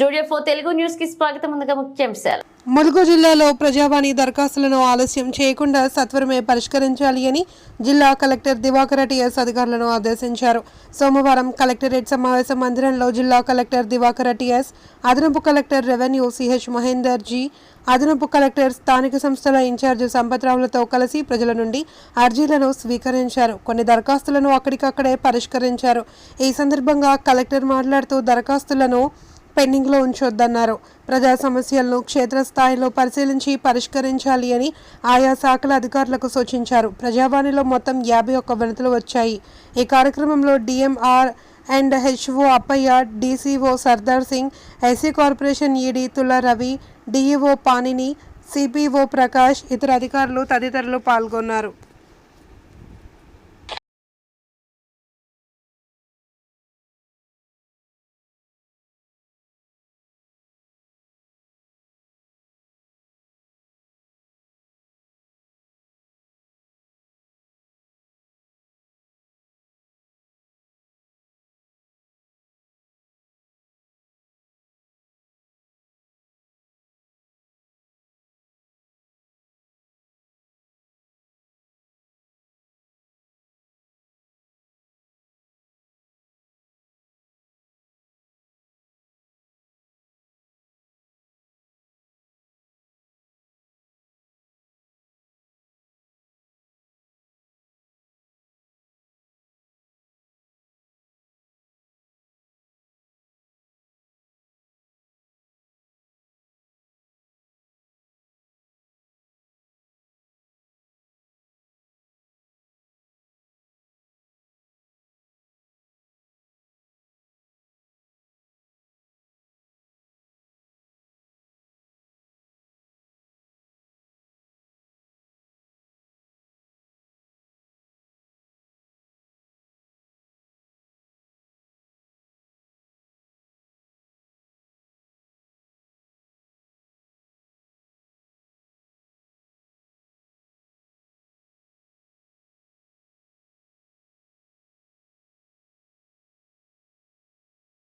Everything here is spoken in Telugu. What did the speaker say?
స్టూడియో ఫోర్ తెలుగు న్యూస్కి స్వాగతం ముందుగా ముఖ్యాంశాలు ములుగు జిల్లాలో ప్రజావాణి దరఖాస్తులను ఆలస్యం చేయకుండా సత్వరమే పరిష్కరించాలి అని జిల్లా కలెక్టర్ దివాకర్ టిఎస్ అధికారులను ఆదేశించారు. సోమవారం కలెక్టరేట్ సమావేశ మందిరంలో జిల్లా కలెక్టర్ దివాకర్ టిఎస్ అదనపు collector revenue CH Mahender G అదనపు కలెక్టర్ స్థానిక సంస్థల ఇన్ఛార్జ్ సంపత్రావులతో కలిసి ప్రజల నుండి అర్జీలను స్వీకరించారు. కొన్ని దరఖాస్తులను అక్కడికక్కడే పరిష్కరించారు. ఈ సందర్భంగా కలెక్టర్ మాట్లాడుతూ దరఖాస్తులను పెండింగ్లో ఉంచొద్దన్నారు. ప్రజా సమస్యలను క్షేత్రస్థాయిలో పరిశీలించి పరిష్కరించాలి అని ఆయా శాఖల అధికారులకు సూచించారు. ప్రజావాణిలో మొత్తం యాభై ఒక్క వినతులు వచ్చాయి. ఈ కార్యక్రమంలో DMR and HO Appaiah DCO Sardar Singh SC corporation ED Tula Ravi DEO Panini CPO Prakash ఇతర అధికారులు తదితరులు పాల్గొన్నారు.